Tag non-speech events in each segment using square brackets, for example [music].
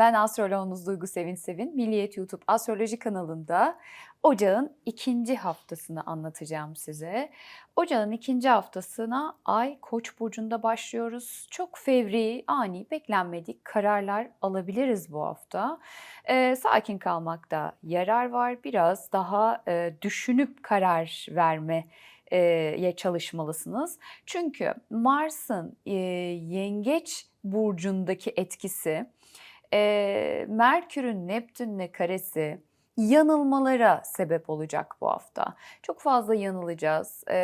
ben astroloğunuz Duygu Sevin Sevin. Milliyet YouTube Astroloji kanalında Ocağın ikinci haftasını anlatacağım size. Ocağın ikinci haftasına Ay Koç burcunda başlıyoruz. Çok fevri, ani, beklenmedik kararlar alabiliriz bu hafta. Ee, sakin kalmakta yarar var. Biraz daha e, düşünüp karar verme e, ye çalışmalısınız. Çünkü Mars'ın e, Yengeç burcundaki etkisi, e, Merkür'ün Neptün'le karesi yanılmalara sebep olacak bu hafta. Çok fazla yanılacağız, e,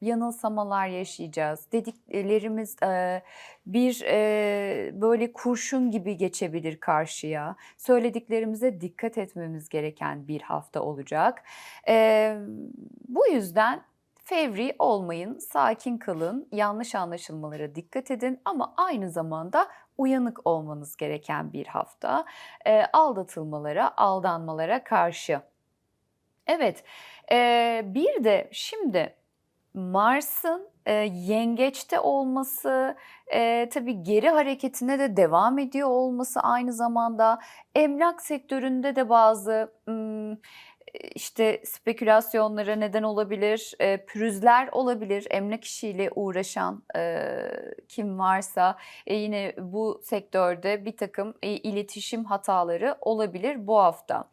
yanılsamalar yaşayacağız. Dediklerimiz e, bir e, böyle kurşun gibi geçebilir karşıya. Söylediklerimize dikkat etmemiz gereken bir hafta olacak. E, bu yüzden Fevri olmayın, sakin kalın, yanlış anlaşılmalara dikkat edin ama aynı zamanda uyanık olmanız gereken bir hafta. E, aldatılmalara, aldanmalara karşı. Evet, e, bir de şimdi Mars'ın e, yengeçte olması, e, tabii geri hareketine de devam ediyor olması aynı zamanda emlak sektöründe de bazı... Hmm, işte spekülasyonlara neden olabilir, e, pürüzler olabilir. Emlak işiyle uğraşan e, kim varsa e, yine bu sektörde bir takım e, iletişim hataları olabilir bu hafta.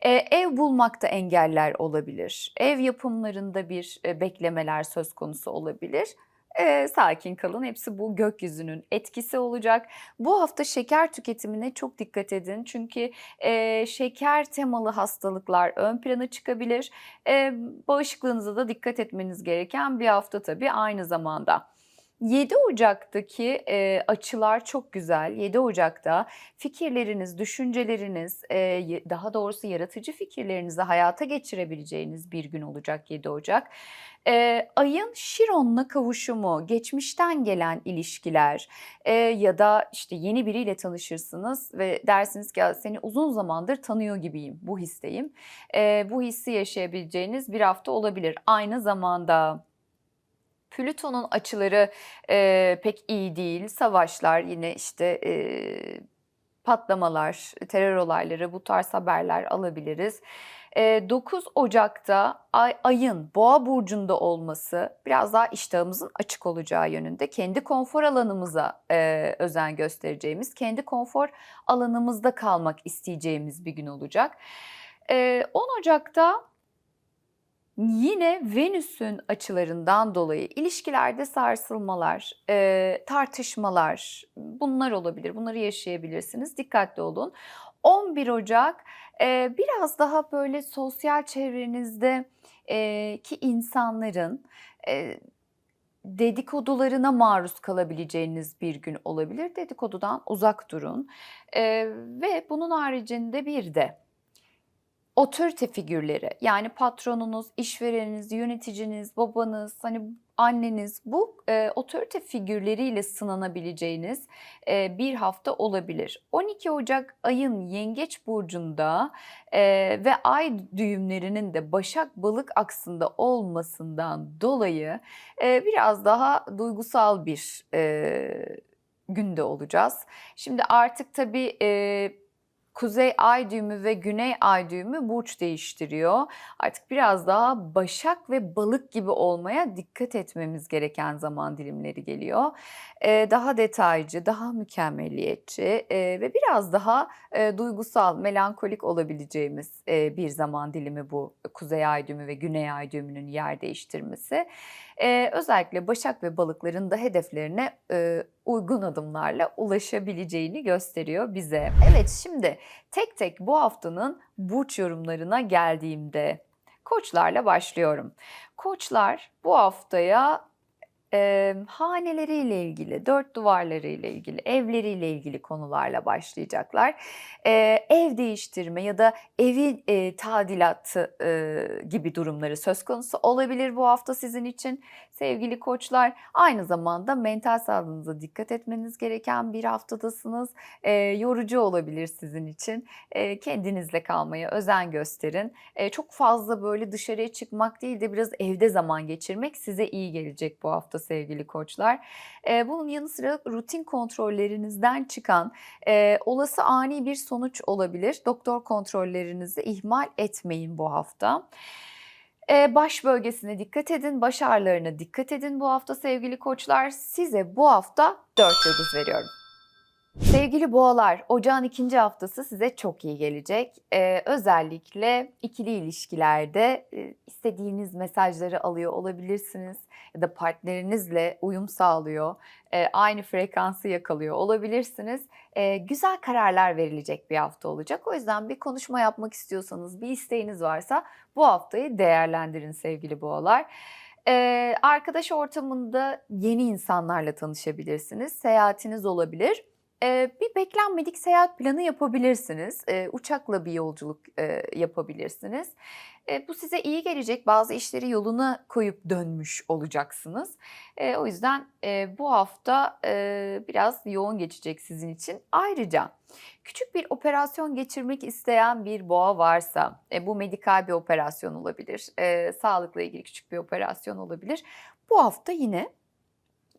E, ev bulmakta engeller olabilir. Ev yapımlarında bir e, beklemeler söz konusu olabilir. E, sakin kalın. Hepsi bu gökyüzünün etkisi olacak. Bu hafta şeker tüketimine çok dikkat edin. Çünkü e, şeker temalı hastalıklar ön plana çıkabilir. E, bağışıklığınıza da dikkat etmeniz gereken bir hafta tabii aynı zamanda. 7 Ocak'taki e, açılar çok güzel. 7 Ocak'ta fikirleriniz, düşünceleriniz, e, daha doğrusu yaratıcı fikirlerinizi hayata geçirebileceğiniz bir gün olacak 7 Ocak. E, ayın Şiron'la kavuşumu, geçmişten gelen ilişkiler e, ya da işte yeni biriyle tanışırsınız ve dersiniz ki seni uzun zamandır tanıyor gibiyim, bu histeyim. E, bu hissi yaşayabileceğiniz bir hafta olabilir. Aynı zamanda Plüton'un açıları e, pek iyi değil. Savaşlar yine işte e, patlamalar, terör olayları bu tarz haberler alabiliriz. 9 Ocak'ta ay, ayın boğa burcunda olması biraz daha iştahımızın açık olacağı yönünde. Kendi konfor alanımıza e, özen göstereceğimiz, kendi konfor alanımızda kalmak isteyeceğimiz bir gün olacak. E, 10 Ocak'ta Yine Venüs'ün açılarından dolayı ilişkilerde sarsılmalar, e, tartışmalar bunlar olabilir. Bunları yaşayabilirsiniz. Dikkatli olun. 11 Ocak e, biraz daha böyle sosyal çevrenizde e, ki insanların dedikodularına maruz kalabileceğiniz bir gün olabilir. Dedikodudan uzak durun. Ve bunun haricinde bir de otorite figürleri yani patronunuz, işvereniniz, yöneticiniz, babanız, hani anneniz bu e, otorite figürleriyle sınanabileceğiniz e, bir hafta olabilir. 12 Ocak ayın Yengeç burcunda e, ve ay düğümlerinin de Başak Balık aksında olmasından dolayı e, biraz daha duygusal bir e, günde olacağız. Şimdi artık tabii e, Kuzey ay düğümü ve güney ay düğümü burç değiştiriyor. Artık biraz daha başak ve balık gibi olmaya dikkat etmemiz gereken zaman dilimleri geliyor. Ee, daha detaycı, daha mükemmeliyetçi e, ve biraz daha e, duygusal, melankolik olabileceğimiz e, bir zaman dilimi bu kuzey ay düğümü ve güney ay düğümünün yer değiştirmesi. Ee, özellikle Başak ve balıkların da hedeflerine e, uygun adımlarla ulaşabileceğini gösteriyor bize. Evet şimdi tek tek bu haftanın burç yorumlarına geldiğimde koçlarla başlıyorum. Koçlar bu haftaya e, haneleriyle ilgili, dört duvarlarıyla ilgili, evleriyle ilgili konularla başlayacaklar. E, ev değiştirme ya da evin e, tadilatı e, gibi durumları söz konusu olabilir bu hafta sizin için sevgili koçlar. Aynı zamanda mental sağlığınıza dikkat etmeniz gereken bir haftadasınız. E, yorucu olabilir sizin için. E, kendinizle kalmaya özen gösterin. E, çok fazla böyle dışarıya çıkmak değil de biraz evde zaman geçirmek size iyi gelecek bu hafta hafta sevgili koçlar. Eee, bunun yanı sıra rutin kontrollerinizden çıkan, eee, olası ani bir sonuç olabilir. Doktor kontrollerinizi ihmal etmeyin bu hafta. Eee, baş bölgesine dikkat edin, baş ağrılarına dikkat edin bu hafta sevgili koçlar. Size bu hafta 4 yıldız veriyorum. Sevgili boğalar, ocağın ikinci haftası size çok iyi gelecek. Ee, özellikle ikili ilişkilerde e, istediğiniz mesajları alıyor olabilirsiniz ya da partnerinizle uyum sağlıyor, e, aynı frekansı yakalıyor olabilirsiniz. E, güzel kararlar verilecek bir hafta olacak. O yüzden bir konuşma yapmak istiyorsanız, bir isteğiniz varsa bu haftayı değerlendirin sevgili boğalar. Ee, arkadaş ortamında yeni insanlarla tanışabilirsiniz, seyahatiniz olabilir. Bir beklenmedik seyahat planı yapabilirsiniz. Uçakla bir yolculuk, yapabilirsiniz. Bu size iyi gelecek. Bazı işleri yoluna koyup dönmüş olacaksınız. O yüzden, bu hafta, biraz yoğun geçecek sizin için. Ayrıca küçük bir operasyon geçirmek isteyen bir boğa varsa, e, bu medikal bir operasyon olabilir, sağlıkla ilgili küçük bir operasyon olabilir. Bu hafta yine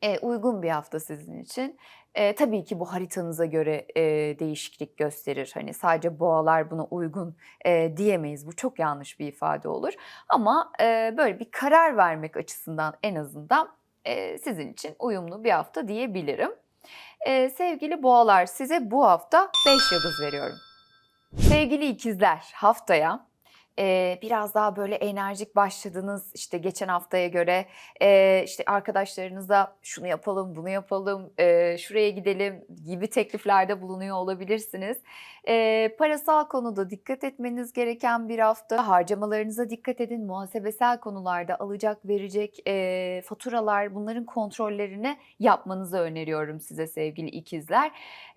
Eee, uygun bir hafta sizin için. Eee, tabii ki bu haritanıza göre, eee, değişiklik gösterir. Hani, sadece boğalar buna uygun, eee, diyemeyiz. Bu çok yanlış bir ifade olur ama, eee, böyle bir karar vermek açısından en azından, eee, sizin için uyumlu bir hafta diyebilirim. Eee, sevgili boğalar, size bu hafta 5 yıldız veriyorum. Sevgili ikizler, haftaya Biraz daha böyle enerjik başladınız, işte, geçen haftaya göre, işte, arkadaşlarınıza şunu yapalım, bunu yapalım, şuraya gidelim gibi tekliflerde bulunuyor olabilirsiniz. Eee, parasal konuda dikkat etmeniz gereken bir hafta. Harcamalarınıza dikkat edin. Muhasebesel konularda alacak, verecek, eee, faturalar bunların kontrollerini yapmanızı öneriyorum size sevgili ikizler.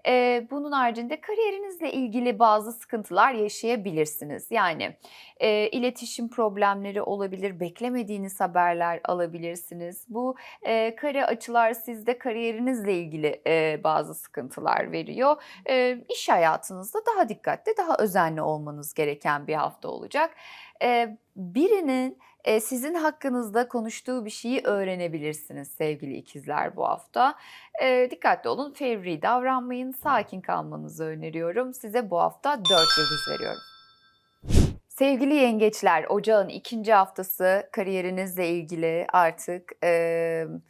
Eee, bunun haricinde kariyerinizle ilgili bazı sıkıntılar yaşayabilirsiniz. Yani, Eee, iletişim problemleri olabilir, beklemediğiniz haberler alabilirsiniz. Bu, eee, kare açılar sizde kariyerinizle ilgili, eee, bazı sıkıntılar veriyor. Eee, iş hayatınızda daha dikkatli, daha özenli olmanız gereken bir hafta olacak. Birinin, sizin hakkınızda konuştuğu bir şeyi öğrenebilirsiniz sevgili ikizler bu hafta. Dikkatli olun, fevri davranmayın, sakin kalmanızı öneriyorum. Size bu hafta 4 yıldız veriyorum. Sevgili yengeçler, ocağın ikinci haftası kariyerinizle ilgili artık emm,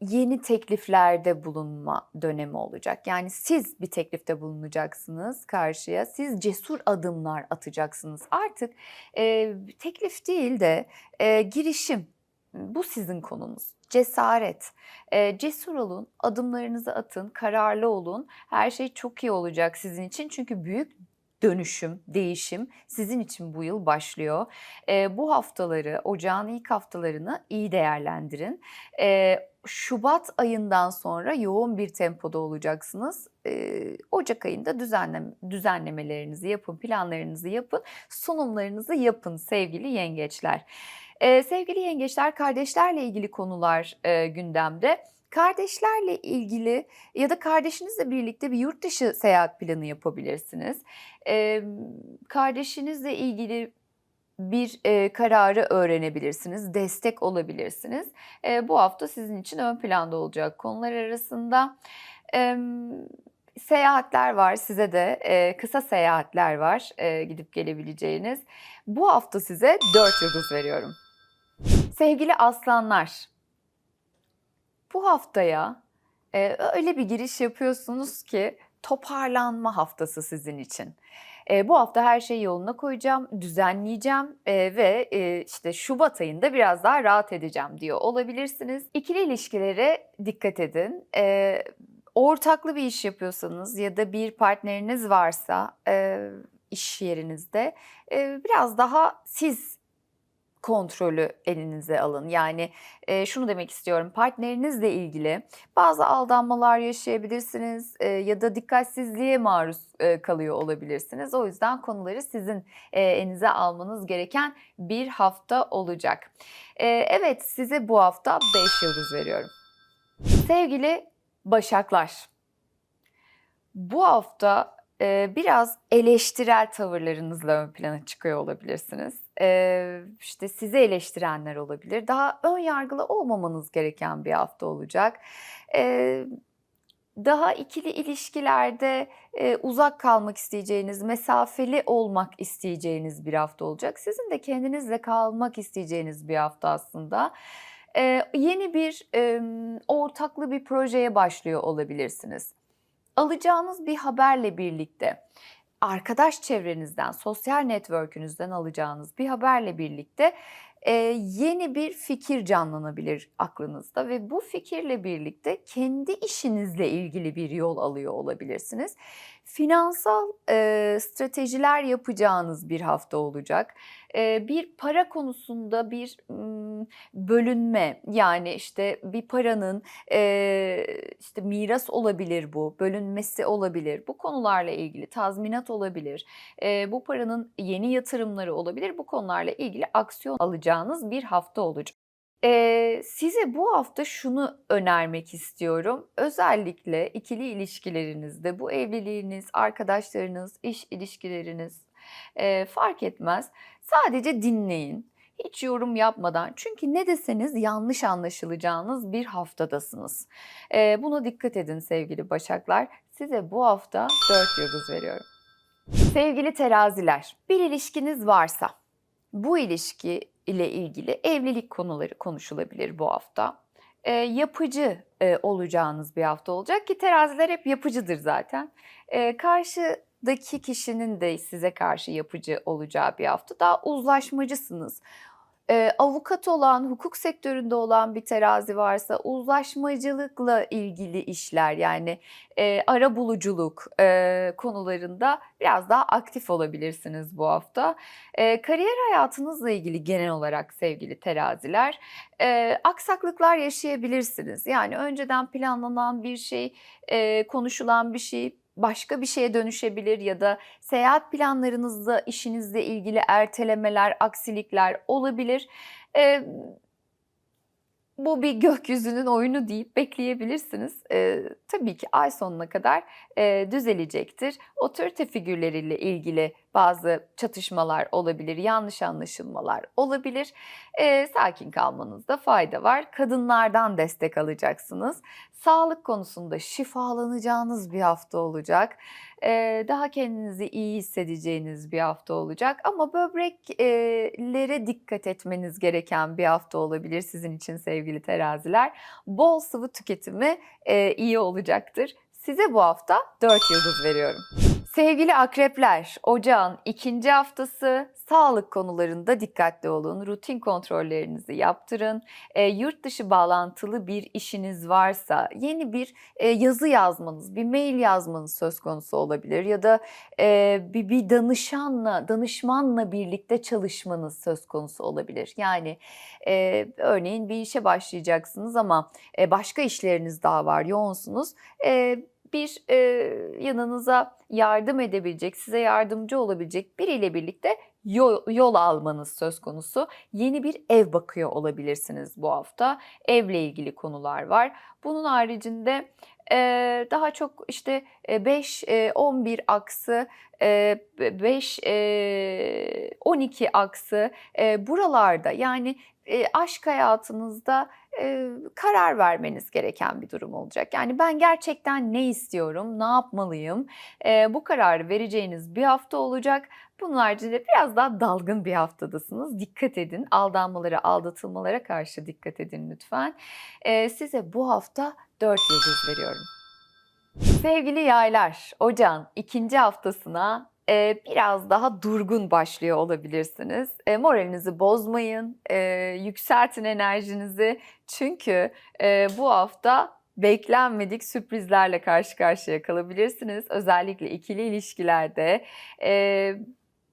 yeni tekliflerde bulunma dönemi olacak. Yani siz bir teklifte bulunacaksınız karşıya, siz cesur adımlar atacaksınız. Artık eee, teklif değil de eee, girişim, bu sizin konunuz. Cesaret, eee, cesur olun, adımlarınızı atın, kararlı olun. Her şey çok iyi olacak sizin için çünkü büyük dönüşüm, değişim sizin için bu yıl başlıyor. Eee, bu haftaları, ocağın ilk haftalarını iyi değerlendirin. Eee, şubat ayından sonra yoğun bir tempoda olacaksınız. Ocak ayında düzenlem düzenlemelerinizi yapın, planlarınızı yapın, sunumlarınızı yapın sevgili yengeçler. Sevgili yengeçler, kardeşlerle ilgili konular, gündemde. Kardeşlerle ilgili ya da kardeşinizle birlikte bir yurt dışı seyahat planı yapabilirsiniz. Emm, kardeşinizle ilgili bir, eee, kararı öğrenebilirsiniz, destek olabilirsiniz. Eee, bu hafta sizin için ön planda olacak konular arasında. Emm, seyahatler var size de, eee, kısa seyahatler var, eee, gidip gelebileceğiniz. Bu hafta size 4 yıldız veriyorum. Sevgili aslanlar, bu haftaya, eee, öyle bir giriş yapıyorsunuz ki toparlanma haftası sizin için. Eee, bu hafta her şeyi yoluna koyacağım, düzenleyeceğim, eee, ve, eee, işte, şubat ayında biraz daha rahat edeceğim diyor olabilirsiniz. İkili ilişkilere dikkat edin. Eee, ortaklı bir iş yapıyorsanız ya da bir partneriniz varsa, eee, iş yerinizde, eee, biraz daha siz kontrolü elinize alın. Yani, eee, şunu demek istiyorum, partnerinizle ilgili bazı aldanmalar yaşayabilirsiniz, eee, ya da dikkatsizliğe maruz, eee, kalıyor olabilirsiniz. O yüzden konuları sizin, eee, elinize almanız gereken bir hafta olacak. Eee, evet, size bu hafta 5 yıldız veriyorum. Sevgili Başaklar, bu hafta, eee, biraz eleştirel tavırlarınızla ön plana çıkıyor olabilirsiniz. Eee, işte sizi eleştirenler olabilir. Daha ön yargılı olmamanız gereken bir hafta olacak. Daha ikili ilişkilerde, uzak kalmak isteyeceğiniz, mesafeli olmak isteyeceğiniz bir hafta olacak. Sizin de kendinizle kalmak isteyeceğiniz bir hafta aslında. Yeni bir, emm, ortaklı bir projeye başlıyor olabilirsiniz. Alacağınız bir haberle birlikte, arkadaş çevrenizden, sosyal network'ünüzden alacağınız bir haberle birlikte, eee, yeni bir fikir canlanabilir aklınızda ve bu fikirle birlikte kendi işinizle ilgili bir yol alıyor olabilirsiniz. Finansal, eee, stratejiler yapacağınız bir hafta olacak. Eee, bir para konusunda bir, ımm, bölünme, yani, işte, bir paranın, eee, işte, miras olabilir bu, bölünmesi olabilir. Bu konularla ilgili tazminat olabilir. Eee, bu paranın yeni yatırımları olabilir. Bu konularla ilgili aksiyon alacağınız bir hafta olacak. Eee, size bu hafta şunu önermek istiyorum. Özellikle ikili ilişkilerinizde, bu evliliğiniz, arkadaşlarınız, iş ilişkileriniz, eee, fark etmez. Sadece dinleyin. Hiç yorum yapmadan. Çünkü ne deseniz yanlış anlaşılacağınız bir haftadasınız. Eee, buna dikkat edin sevgili Başaklar. Size bu hafta 4 yıldız veriyorum. Sevgili teraziler, bir ilişkiniz varsa bu ilişki ile ilgili evlilik konuları konuşulabilir bu hafta. Eee, yapıcı, eee, olacağınız bir hafta olacak ki teraziler hep yapıcıdır zaten. Eee, karşıdaki kişinin de size karşı yapıcı olacağı bir hafta. Daha uzlaşmacısınız. Eee, avukat olan, hukuk sektöründe olan bir terazi varsa uzlaşmacılıkla ilgili işler, yani, eee, arabuluculuk, eee, konularında biraz daha aktif olabilirsiniz bu hafta. Eee, kariyer hayatınızla ilgili genel olarak sevgili teraziler, eee, aksaklıklar yaşayabilirsiniz. Yani, önceden planlanan bir şey, eee, konuşulan bir şey başka bir şeye dönüşebilir ya da seyahat planlarınızda işinizle ilgili ertelemeler, aksilikler olabilir. Eee bu bir gökyüzünün oyunu deyip bekleyebilirsiniz. Eee, tabii ki ay sonuna kadar, eee, düzelecektir. Otorite figürleriyle ilgili bazı çatışmalar olabilir, yanlış anlaşılmalar olabilir. Eee, sakin kalmanızda fayda var. Kadınlardan destek alacaksınız. Sağlık konusunda şifalanacağınız bir hafta olacak. Eee, daha kendinizi iyi hissedeceğiniz bir hafta olacak ama böbrek eee, lere dikkat etmeniz gereken bir hafta olabilir sizin için sevgili teraziler. Bol sıvı tüketimi, eee, iyi olacaktır. Size bu hafta 4 yıldız veriyorum. Sevgili akrepler, ocağın ikinci haftası. Sağlık konularında dikkatli olun. Rutin kontrollerinizi yaptırın. Eee, yurt dışı bağlantılı bir işiniz varsa yeni bir, eee, yazı yazmanız, bir mail yazmanız söz konusu olabilir ya da, eee, bir bir danışanla, danışmanla birlikte çalışmanız söz konusu olabilir. Yani, eee, örneğin bir işe başlayacaksınız ama, eee, başka işleriniz daha var, yoğunsunuz. Eee, bir, eee, yanınıza yardım edebilecek, size yardımcı olabilecek biriyle birlikte yo yol almanız söz konusu. Yeni bir ev bakıyor olabilirsiniz bu hafta. Evle ilgili konular var. Bunun haricinde, daha çok, işte, eee, 5, eee, 11 aksı, eee, be 5, eee, 12 aksı, buralarda, yani, aşk hayatınızda, karar vermeniz gereken bir durum olacak. Yani, ben gerçekten ne istiyorum, ne yapmalıyım? Bu kararı vereceğiniz bir hafta olacak. Bunun haricinde biraz daha dalgın bir haftadasınız. Dikkat edin. Aldanmalara, aldatılmalara karşı dikkat edin lütfen. Size bu hafta 4 yıldız veriyorum. Sevgili yaylar, ocağın ikinci haftasına, eee, biraz daha durgun başlıyor olabilirsiniz. Eee, moralinizi bozmayın, eee, yükseltin enerjinizi. Çünkü, eee, bu hafta beklenmedik sürprizlerle karşı karşıya kalabilirsiniz. Özellikle ikili ilişkilerde, eee,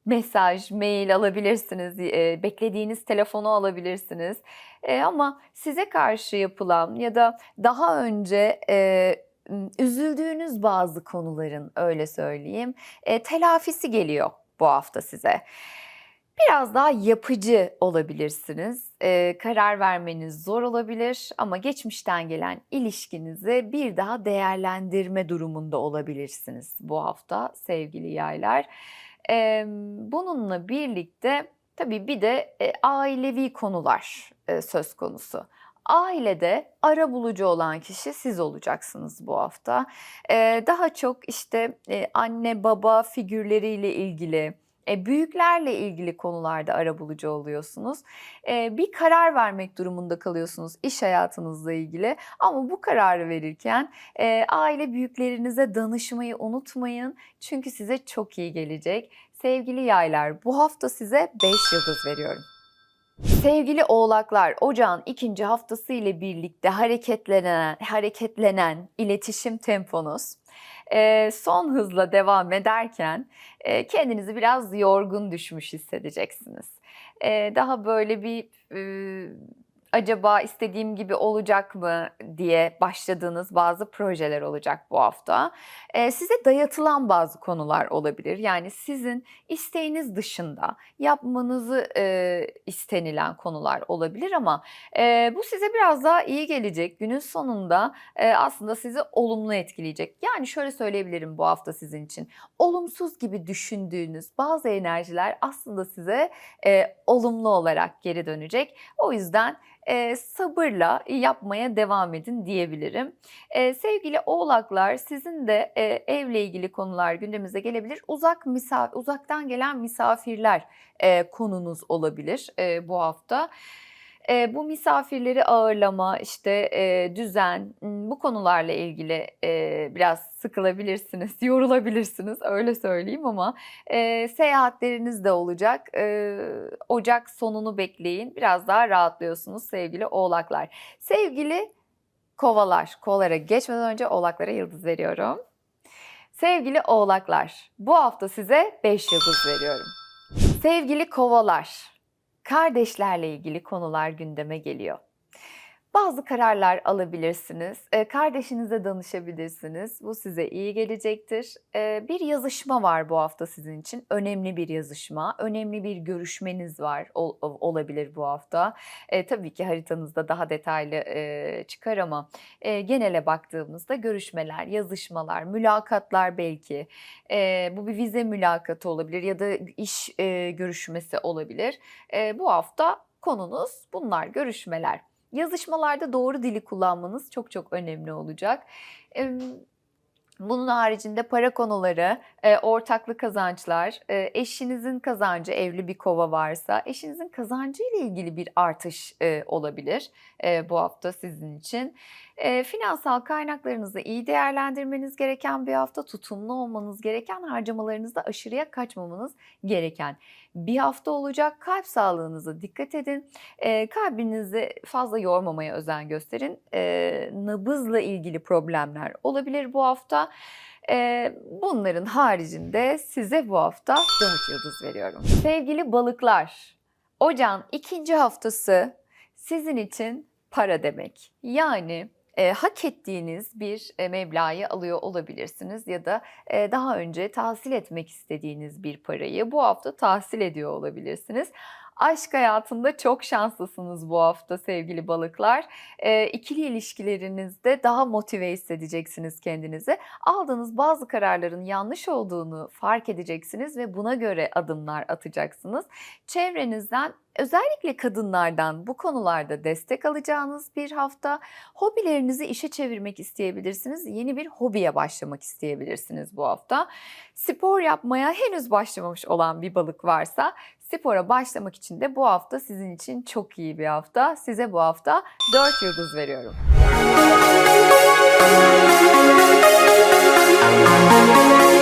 mesaj, mail alabilirsiniz, eee, beklediğiniz telefonu alabilirsiniz. Eee, ama size karşı yapılan ya da daha önce, ımm, üzüldüğünüz bazı konuların, öyle söyleyeyim, telafisi geliyor bu hafta size. Biraz daha yapıcı olabilirsiniz. Eee, karar vermeniz zor olabilir ama geçmişten gelen ilişkinizi bir daha değerlendirme durumunda olabilirsiniz bu hafta sevgili yaylar. Emm, bununla birlikte Tabii bir de e, ailevi konular e, söz konusu. Ailede ara bulucu olan kişi siz olacaksınız bu hafta. E, daha çok işte e, anne baba figürleriyle ilgili, e, büyüklerle ilgili konularda ara bulucu oluyorsunuz. E, bir karar vermek durumunda kalıyorsunuz iş hayatınızla ilgili. Ama bu kararı verirken e, aile büyüklerinize danışmayı unutmayın. Çünkü size çok iyi gelecek. Sevgili yaylar bu hafta size 5 yıldız veriyorum. Sevgili oğlaklar, ocağın ikinci haftası ile birlikte hareketlenen, hareketlenen iletişim temponuz son hızla devam ederken kendinizi biraz yorgun düşmüş hissedeceksiniz. Daha böyle bir acaba istediğim gibi olacak mı diye başladığınız bazı projeler olacak bu hafta. Ee, size dayatılan bazı konular olabilir. Yani sizin isteğiniz dışında yapmanızı e, istenilen konular olabilir ama e, bu size biraz daha iyi gelecek. Günün sonunda e, aslında sizi olumlu etkileyecek. Yani şöyle söyleyebilirim bu hafta sizin için. Olumsuz gibi düşündüğünüz bazı enerjiler aslında size e, olumlu olarak geri dönecek. O yüzden e, sabırla yapmaya devam edin diyebilirim. E, sevgili oğlaklar sizin de e, evle ilgili konular gündemimize gelebilir. Uzak misafir, uzaktan gelen misafirler e, konunuz olabilir e, bu hafta. E, bu misafirleri ağırlama, işte e, düzen, bu konularla ilgili e, biraz sıkılabilirsiniz, [laughs] yorulabilirsiniz öyle söyleyeyim ama e, seyahatleriniz de olacak. E, Ocak sonunu bekleyin, biraz daha rahatlıyorsunuz sevgili oğlaklar. Sevgili kovalar, kovalara geçmeden önce oğlaklara yıldız veriyorum. Sevgili oğlaklar, bu hafta size 5 yıldız veriyorum. Sevgili kovalar, kardeşlerle ilgili konular gündeme geliyor. Bazı kararlar alabilirsiniz. E, kardeşinize danışabilirsiniz. Bu size iyi gelecektir. E, bir yazışma var bu hafta sizin için. Önemli bir yazışma. Önemli bir görüşmeniz var ol, olabilir bu hafta. E, tabii ki haritanızda daha detaylı çıkar ama genele baktığımızda görüşmeler, yazışmalar, mülakatlar belki. Bu bir vize mülakatı olabilir ya da iş görüşmesi olabilir. Bu hafta konunuz bunlar görüşmeler. Yazışmalarda doğru dili kullanmanız çok çok önemli olacak. Bunun haricinde para konuları, e, ortaklı kazançlar, e, eşinizin kazancı evli bir kova varsa eşinizin kazancı ile ilgili bir artış e, olabilir bu hafta sizin için. Finansal kaynaklarınızı iyi değerlendirmeniz gereken bir hafta, tutumlu olmanız gereken, harcamalarınızda aşırıya kaçmamanız gereken bir hafta olacak. Kalp sağlığınıza dikkat edin. Kalbinizi fazla yormamaya özen gösterin. Nabızla ilgili problemler olabilir bu hafta. Bunların haricinde size bu hafta 4 yıldız veriyorum. Sevgili balıklar, ocağın ikinci haftası sizin için para demek. Yani e, hak ettiğiniz bir e, meblağı alıyor olabilirsiniz ya da e, daha önce tahsil etmek istediğiniz bir parayı bu hafta tahsil ediyor olabilirsiniz. Aşk hayatında çok şanslısınız bu hafta sevgili balıklar. E, ikili ilişkilerinizde daha motive hissedeceksiniz kendinizi. Aldığınız bazı kararların yanlış olduğunu fark edeceksiniz ve buna göre adımlar atacaksınız. Çevrenizden Özellikle kadınlardan bu konularda destek alacağınız bir hafta. Hobilerinizi işe çevirmek isteyebilirsiniz. Yeni bir hobiye başlamak isteyebilirsiniz bu hafta. Spor yapmaya henüz başlamamış olan bir balık varsa Spora başlamak için de bu hafta sizin için çok iyi bir hafta. Size bu hafta 4 yıldız veriyorum. Müzik